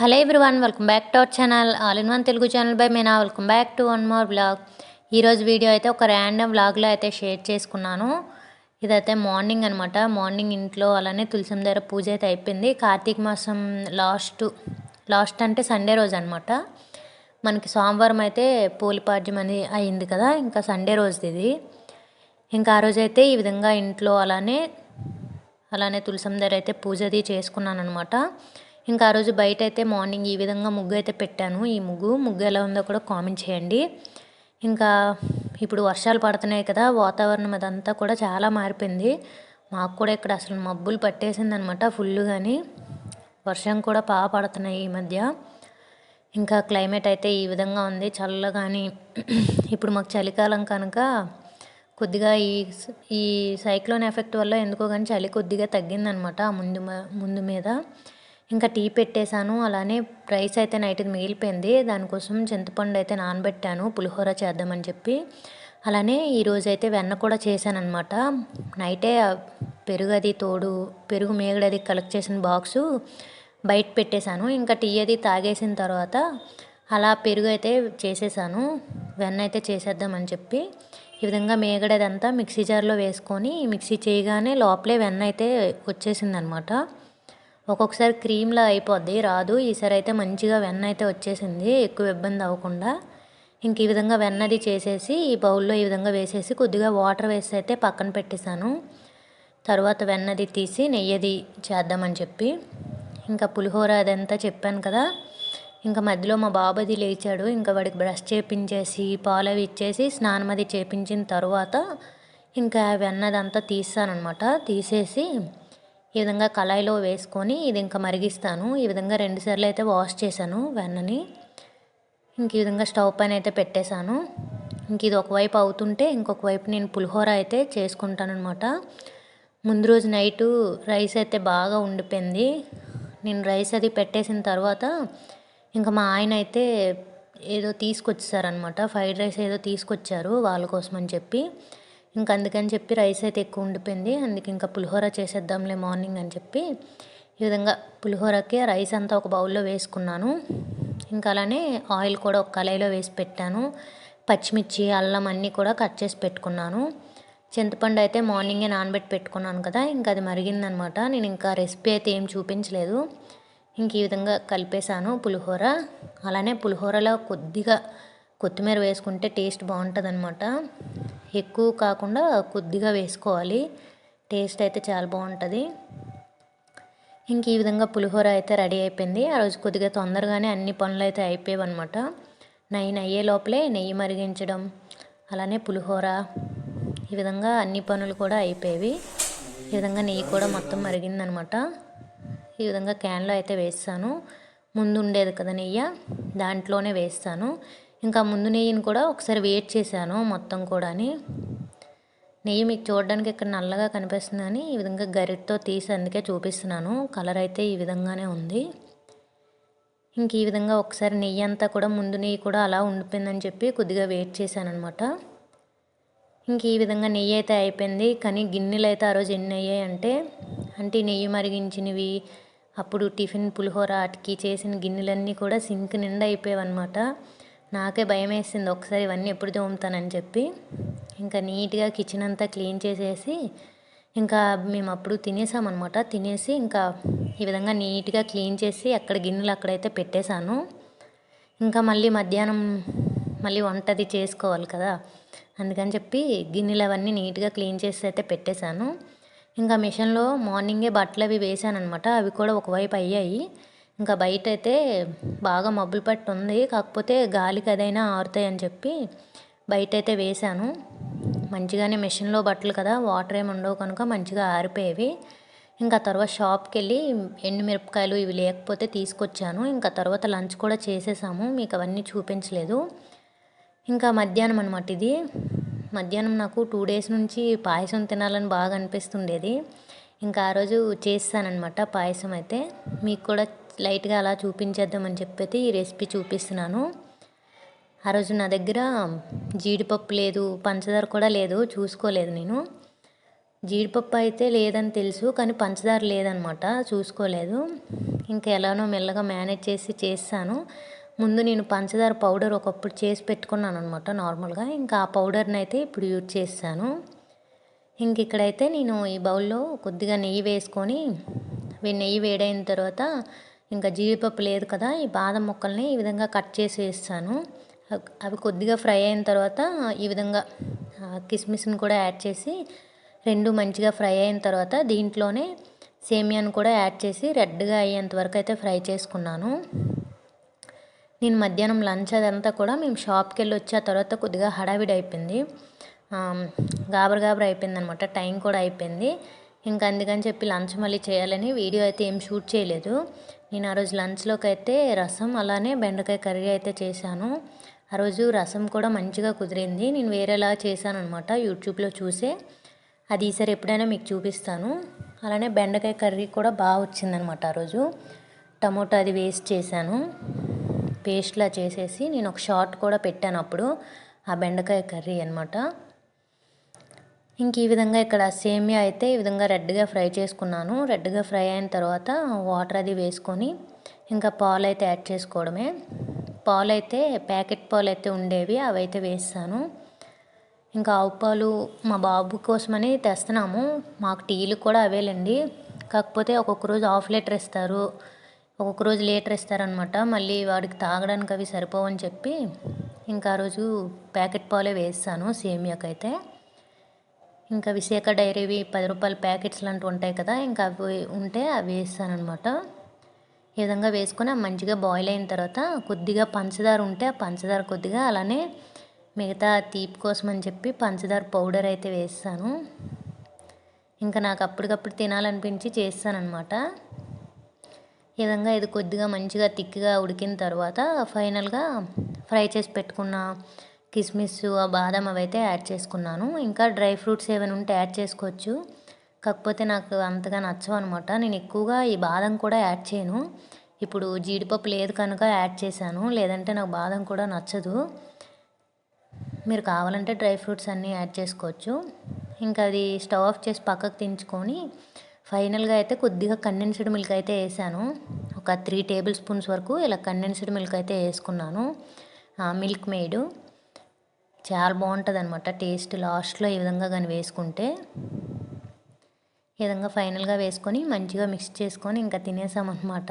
Hello everyone welcome back to our channel. All in one Telugu channel by Meena. Welcome back to one more blog. ఈరోజు video అయితే ఒక random బ్లాగ్లో అయితే share చేసుకున్నాను. ఇదైతే morning అనమాట మార్నింగ్ ఇంట్లో అలానే తులసం దగ్గర పూజ అయితే అయిపోయింది. కార్తీక మాసం లాస్ట్ లాస్ట్ అంటే సండే రోజు అనమాట మనకి సోమవారం అయితే పూలపాడ్యం అని అయింది కదా ఇంకా సండే రోజుది ఇది. ఇంకా ఆ రోజైతే ఈ విధంగా ఇంట్లో అలానే అలానే తులసం దగ్గర అయితే పూజది చేసుకున్నాను అనమాట ఇంకా ఆ రోజు బయట అయితే మార్నింగ్ ఈ విధంగా ముగ్గు అయితే పెట్టాను. ఈ ముగ్గు ముగ్గు ఎలా ఉందో కూడా కామెంట్ చేయండి. ఇంకా ఇప్పుడు వర్షాలు పడుతున్నాయి కదా వాతావరణం అదంతా కూడా చాలా మారిపోయింది. మాకు కూడా ఇక్కడ అసలు మబ్బులు పట్టేసింది అనమాట ఫుల్ కానీ వర్షం కూడా బాగా పడుతున్నాయి ఈ మధ్య. ఇంకా క్లైమేట్ అయితే ఈ విధంగా ఉంది. చల్లగాని ఇప్పుడు మాకు చలికాలం కనుక కొద్దిగా ఈ ఈ సైక్లోన్ ఎఫెక్ట్ వల్ల ఎందుకో కానీ చలి కొద్దిగా తగ్గిందనమాట ముందు ముందు మీద. ఇంకా టీ పెట్టేశాను. అలానే రైస్ అయితే నైట్ మిగిలిపోయింది. దానికోసం చింతపండు అయితే నానబెట్టాను. పులిహోర చేద్దామని చెప్పి. అలానే ఈరోజు అయితే వెన్న కూడా చేశానమాట నైటే పెరుగు అది తోడు పెరుగు మేగడది కలెక్ట్ చేసిన బాక్సు బయట పెట్టేశాను. ఇంకా టీ అది తాగేసిన తర్వాత అలా పెరుగు అయితే చేసేసాను వెన్న అయితే చేసేద్దామని చెప్పి. ఈ విధంగా మేగడదంతా మిక్సీ జార్లో వేసుకొని మిక్సీ చేయగానే లోపలే వెన్న అయితే వచ్చేసిందనమాట ఒక్కొక్కసారి క్రీమ్లా అయిపోద్ది రాదు. ఈసారి అయితే మంచిగా వెన్న అయితే వచ్చేసింది ఎక్కువ ఇబ్బంది అవ్వకుండా. ఇంక ఈ విధంగా వెన్నది చేసేసి ఈ బౌల్లో ఈ విధంగా వేసేసి కొద్దిగా వాటర్ వేసి అయితే పక్కన పెట్టేశాను. తర్వాత వెన్నది తీసి నెయ్యది చేద్దామని చెప్పి. ఇంకా పులిహోర అదంతా చెప్పాను కదా. ఇంకా మధ్యలో మా బాబది లేచాడు. ఇంకా వాడికి బ్రష్ చేపించేసి పాలు అవి ఇచ్చేసి స్నానం అది చేపించిన తర్వాత ఇంకా వెన్నదంతా తీస్తానమాట తీసేసి ఈ విధంగా కళాయిలో వేసుకొని ఇది ఇంకా మరిగిస్తాను. ఈ విధంగా రెండుసార్లు అయితే వాష్ చేశాను వెన్నని. ఇంక ఈ విధంగా స్టవ్ పైన అయితే పెట్టేశాను. ఇంక ఇది ఒకవైపు అవుతుంటే ఇంకొక వైపు నేను పులిహోర అయితే చేసుకుంటాను అనమాట ముందు రోజు నైటు రైస్ అయితే బాగా ఉండిపోయింది. నేను రైస్ అది పెట్టేసిన తర్వాత ఇంకా మా ఆయన అయితే ఏదో తీసుకొచ్చారనమాట ఫ్రైడ్ రైస్ ఏదో తీసుకొచ్చారు వాళ్ళ కోసం అని చెప్పి. ఇంకా అందుకని చెప్పి రైస్ అయితే ఎక్కువ ఉండిపోయింది. అందుకే ఇంకా పులిహోర చేసేద్దాంలే మార్నింగ్ అని చెప్పి ఈ విధంగా పులిహోరకి రైస్ అంతా ఒక బౌల్లో వేసుకున్నాను. ఇంకా అలానే ఆయిల్ కూడా ఒక కళాయిలో వేసి పెట్టాను. పచ్చిమిర్చి అల్లం అన్నీ కూడా కట్ చేసి పెట్టుకున్నాను. చింతపండు అయితే మార్నింగే నానబెట్టి పెట్టుకున్నాను కదా ఇంకా అది మరిగిందనమాట. నేను ఇంకా రెసిపీ అయితే ఏం చూపించలేదు. ఇంక ఈ విధంగా కలిపేశాను పులిహోర. అలానే పులిహోరలో కొద్దిగా కొత్తిమీర వేసుకుంటే టేస్ట్ బాగుంటుంది అనమాట ఎక్కువ కాకుండా కొద్దిగా వేసుకోవాలి. టేస్ట్ అయితే చాలా బాగుంటుంది. ఇంక ఈ విధంగా పులిహోర అయితే రెడీ అయిపోయింది. ఆ రోజు కొద్దిగా తొందరగానే అన్ని పనులు అయితే అయిపోయాయి అనమాట నైన్ అయ్యే లోపలే నెయ్యి మరిగించడం అలానే పులిహోర ఈ విధంగా అన్ని పనులు కూడా అయిపోయేవి. ఈ విధంగా నెయ్యి కూడా మొత్తం మరిగిందనమాట ఈ విధంగా క్యాన్లో అయితే వేస్తాను. ముందు ఉండేది కదా నెయ్యి దాంట్లోనే వేస్తాను. ఇంకా ముందు నెయ్యిని కూడా ఒకసారి వెయిట్ చేశాను మొత్తం కూడాని. నెయ్యి మీకు చూడడానికి ఇక్కడ నల్లగా కనిపిస్తుందని ఈ విధంగా గరిటతో తీసి అందుకే చూపిస్తున్నాను. కలర్ అయితే ఈ విధంగానే ఉంది. ఇంక ఈ విధంగా ఒకసారి నెయ్యి అంతా కూడా ముందు నెయ్యి కూడా అలా ఉండిపోయిందని చెప్పి కొద్దిగా వెయిట్ చేశాను అనమాట ఇంక ఈ విధంగా నెయ్యి అయితే అయిపోయింది. కానీ గిన్నెలు అయితే ఆ రోజు ఎన్ని అయ్యాయి అంటే అంటే నెయ్యి మరిగించినవి అప్పుడు టిఫిన్ పులిహోర అటుకి చేసిన గిన్నెలన్నీ కూడా సింక్ నిండా అయిపోయాయి నాకే భయం వేసింది ఒకసారి ఇవన్నీ ఎప్పుడు తోముతానని చెప్పి. ఇంకా నీట్గా కిచెన్ అంతా క్లీన్ చేసేసి ఇంకా మేము అప్పుడు తినేసామన్నమాట. తినేసి ఇంకా ఈ విధంగా నీట్గా క్లీన్ చేసి అక్కడ గిన్నెలు అక్కడైతే పెట్టేశాను. ఇంకా మళ్ళీ మధ్యాహ్నం మళ్ళీ వంటది చేసుకోవాలి కదా అందుకని చెప్పి గిన్నెలు అవన్నీ నీట్గా క్లీన్ చేసి అయితే పెట్టేశాను. ఇంకా మిషన్లో మార్నింగే బట్టలు అవి వేసాను అనమాట అవి కూడా ఒకవైపు అయ్యాయి. ఇంకా బయట అయితే బాగా మబ్బులు పట్టి ఉంది. కాకపోతే గాలికి అదైనా ఆరుతాయని చెప్పి బయట అయితే వేశాను. మంచిగానే మెషిన్లో బట్టలు కదా వాటర్ ఏమి ఉండవు కనుక మంచిగా ఆరిపోయేవి. ఇంకా తర్వాత షాప్కి వెళ్ళి ఎండుమిరపకాయలు ఇవి లేకపోతే తీసుకొచ్చాను. ఇంకా తర్వాత లంచ్ కూడా చేసేసాము. మీకు అవన్నీ చూపించలేదు. ఇంకా మధ్యాహ్నం అనమాట ఇది. మధ్యాహ్నం నాకు టూ డేస్ నుంచి పాయసం తినాలని బాగా అనిపిస్తుండేది. ఇంకా ఆ రోజు చేస్తానన్నమాట పాయసం అయితే. మీకు కూడా లైట్గా అలా చూపించేద్దామని చెప్పి ఈ రెసిపీ చూపిస్తున్నాను. ఆ రోజు నా దగ్గర జీడిపప్పు లేదు పంచదార కూడా లేదు చూసుకోలేదు నేను. జీడిపప్పు అయితే లేదని తెలుసు కానీ పంచదార లేదనమాట చూసుకోలేదు. ఇంకా ఎలానో మెల్లగా మేనేజ్ చేసి చేస్తాను. ముందు నేను పంచదార పౌడర్ ఒకప్పుడు చేసి పెట్టుకున్నాను అనమాట నార్మల్గా. ఇంకా ఆ పౌడర్ని అయితే ఇప్పుడు యూజ్ చేస్తాను. ఇంక ఇక్కడైతే నేను ఈ బౌల్లో కొద్దిగా నెయ్యి వేసుకొని నెయ్యి వేడైన తర్వాత ఇంకా జీడిపప్పు లేదు కదా ఈ బాదం ముక్కల్ని ఈ విధంగా కట్ చేసి వేస్తాను. అవి కొద్దిగా ఫ్రై అయిన తర్వాత ఈ విధంగా కిస్మిస్ని కూడా యాడ్ చేసి రెండు మంచిగా ఫ్రై అయిన తర్వాత దీంట్లోనే సేమియాను కూడా యాడ్ చేసి రెడ్గా అయ్యేంత వరకు అయితే ఫ్రై చేసుకున్నాను. నేను మధ్యాహ్నం లంచ్ అదంతా కూడా మేము షాప్కి వెళ్ళి వచ్చే తర్వాత కొద్దిగా హడావిడి అయిపోయింది. గాబర్ గాబర్ అయిపోయింది అనమాట టైం కూడా అయిపోయింది. ఇంకా అందుకని చెప్పి లంచ్ మళ్ళీ చేయాలని వీడియో అయితే ఏం షూట్ చేయలేదు. నేను ఆ రోజు లంచ్లోకి అయితే రసం అలానే బెండకాయ కర్రీ అయితే చేశాను. ఆ రోజు రసం కూడా మంచిగా కుదిరింది. నేను వేరేలా చేశాను అనమాట యూట్యూబ్లో చూసే. అది ఈసారి ఎప్పుడైనా మీకు చూపిస్తాను. అలానే బెండకాయ కర్రీ కూడా బాగా వచ్చిందనమాట ఆ రోజు. టమోటా అది వేస్ట్ చేశాను. పేస్ట్లా చేసేసి నేను ఒక షార్ట్ కూడా పెట్టాను అప్పుడు. ఆ బెండకాయ కర్రీ అనమాట ఇంక ఈ విధంగా ఇక్కడ సేమియా అయితే ఈ విధంగా రెడ్గా ఫ్రై చేసుకున్నాను. రెడ్గా ఫ్రై అయిన తర్వాత వాటర్ అది వేసుకొని ఇంకా పాలు అయితే యాడ్ చేసుకోవడమే. పాలు అయితే ప్యాకెట్ పాలు అయితే ఉండేవి అవి అయితే వేస్తాను. ఇంకా ఆవు పాలు మా బాబు కోసమని తెస్తున్నాము. మాకు టీలు కూడా అవేలండి కాకపోతే ఒక్కొక్క రోజు హాఫ్ లీటర్ ఇస్తారు. ఒక్కొక్క రోజు లీటర్ ఇస్తారనమాట. మళ్ళీ వాడికి తాగడానికి అవి సరిపోవని చెప్పి ఇంకా రోజు ప్యాకెట్ పాలే వేస్తాను సేమియాకైతే. ఇంకా విశాఖ డైరీవి పది రూపాయల ప్యాకెట్స్ లాంటివి ఉంటాయి కదా ఇంకా అవి ఉంటే అవి వేస్తాను అనమాట ఈ విధంగా వేసుకొని మంచిగా బాయిల్ అయిన తర్వాత కొద్దిగా పంచదార ఉంటే ఆ పంచదార కొద్దిగా అలానే మిగతా తీపి కోసం అని చెప్పి పంచదార పౌడర్ అయితే వేస్తాను. ఇంకా నాకు అప్పటికప్పుడు తినాలనిపించి చేస్తానమాట ఈ విధంగా ఇది కొద్దిగా మంచిగా తిక్కిగా ఉడికిన తర్వాత ఫైనల్గా ఫ్రై చేసి పెట్టుకున్న కిస్మిస్ ఆ బాదం అవి అయితే యాడ్ చేసుకున్నాను. ఇంకా డ్రై ఫ్రూట్స్ ఏమైనా ఉంటే యాడ్ చేసుకోవచ్చు. కాకపోతే నాకు అంతగా నచ్చవు అనమాట నేను ఎక్కువగా ఈ బాదం కూడా యాడ్ చేయను. ఇప్పుడు జీడిపప్పు లేదు కనుక యాడ్ చేశాను. లేదంటే నాకు బాదం కూడా నచ్చదు. మీరు కావాలంటే డ్రై ఫ్రూట్స్ అన్నీ యాడ్ చేసుకోవచ్చు. ఇంకా అది స్టవ్ ఆఫ్ చేసి పక్కకు దించుకొని ఫైనల్గా అయితే కొద్దిగా కండెన్స్డ్ మిల్క్ అయితే వేసాను. ఒక త్రీ టేబుల్ స్పూన్స్ వరకు ఇలా కండెన్స్డ్ మిల్క్ అయితే వేసుకున్నాను. Milkmaid. చాలా బాగుంటుంది అనమాట టేస్ట్ లాస్ట్లో ఈ విధంగా కానీ వేసుకుంటే ఈ విధంగా ఫైనల్గా వేసుకొని మంచిగా మిక్స్ చేసుకొని ఇంకా తినేసామన్నమాట.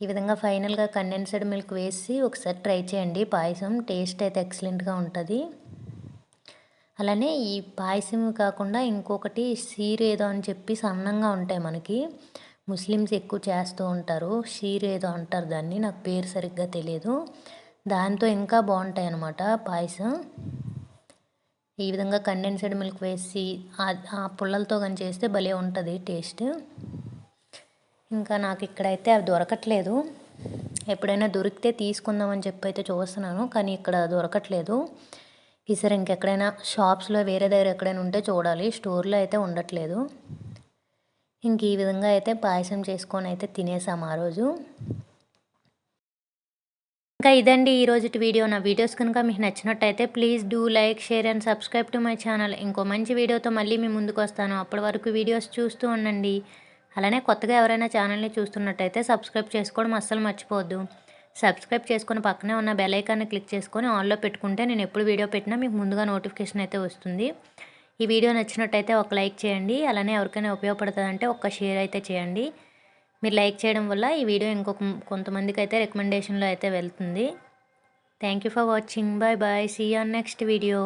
ఈ విధంగా ఫైనల్గా కండెన్స్డ్ మిల్క్ వేసి ఒకసారి ట్రై చేయండి. పాయసం టేస్ట్ అయితే ఎక్సలెంట్గా ఉంటుంది. అలానే ఈ పాయసం కాకుండా ఇంకొకటి సీరేదో ఏదో అని చెప్పి సన్నంగా ఉంటాయి మనకి. ముస్లిమ్స్ ఎక్కువ చేస్తూ ఉంటారు. షీర్ ఏదో అంటారు దాన్ని. నాకు పేరు సరిగ్గా తెలియదు దాంతో ఇంకా బాగుంటాయి అన్నమాట పాయసం. ఈ విధంగా కండెన్స్డ్ మిల్క్ వేసి ఆ పుల్లలతో కానీ చేస్తే భలే ఉంటుంది టేస్ట్. ఇంకా నాకు ఇక్కడైతే అవి దొరకట్లేదు. ఎప్పుడైనా దొరికితే తీసుకుందామని చెప్పి అయితే చూస్తున్నాను కానీ ఇక్కడ దొరకట్లేదు. ఈసారి ఇంకెక్కడైనా షాప్స్లో వేరే దగ్గర ఎక్కడైనా ఉంటే చూడాలి స్టోర్లో అయితే ఉండట్లేదు. ఇంక ఈ విధంగా అయితే పాయసం చేసుకొని అయితే తినేసాము ఆ రోజు. ఇంకా ఇదండి ఈరోజు వీడియో. నా వీడియోస్ కనుక మీకు నచ్చినట్టయితే please do like share and subscribe to my channel. ఇంకో మంచి వీడియోతో మళ్ళీ మీ ముందుకు వస్తాను. అప్పటి వరకు వీడియోస్ చూస్తూ ఉండండి. అలానే కొత్తగా ఎవరైనా ఛానల్ని చూస్తున్నట్టయితే సబ్స్క్రైబ్ చేసుకోవడం అస్సలు మర్చిపోవద్దు. సబ్స్క్రైబ్ చేసుకుని పక్కనే ఉన్న బెల్ ఐకాన్ని క్లిక్ చేసుకొని ఆన్లో పెట్టుకుంటే నేను ఎప్పుడు వీడియో పెట్టినా మీకు ముందుగా నోటిఫికేషన్ అయితే వస్తుంది. ఈ వీడియో నచ్చినట్టయితే ఒక లైక్ చేయండి. అలానే ఎవరికైనా ఉపయోగపడుతుందంటే ఒక షేర్ అయితే చేయండి. మీరు లైక్ చేయడం వల్ల ఈ వీడియో ఇంకొక కొంతమందికి అయితే రికమెండేషన్లో అయితే వెళ్తుంది. Thank you for watching bye bye see on next video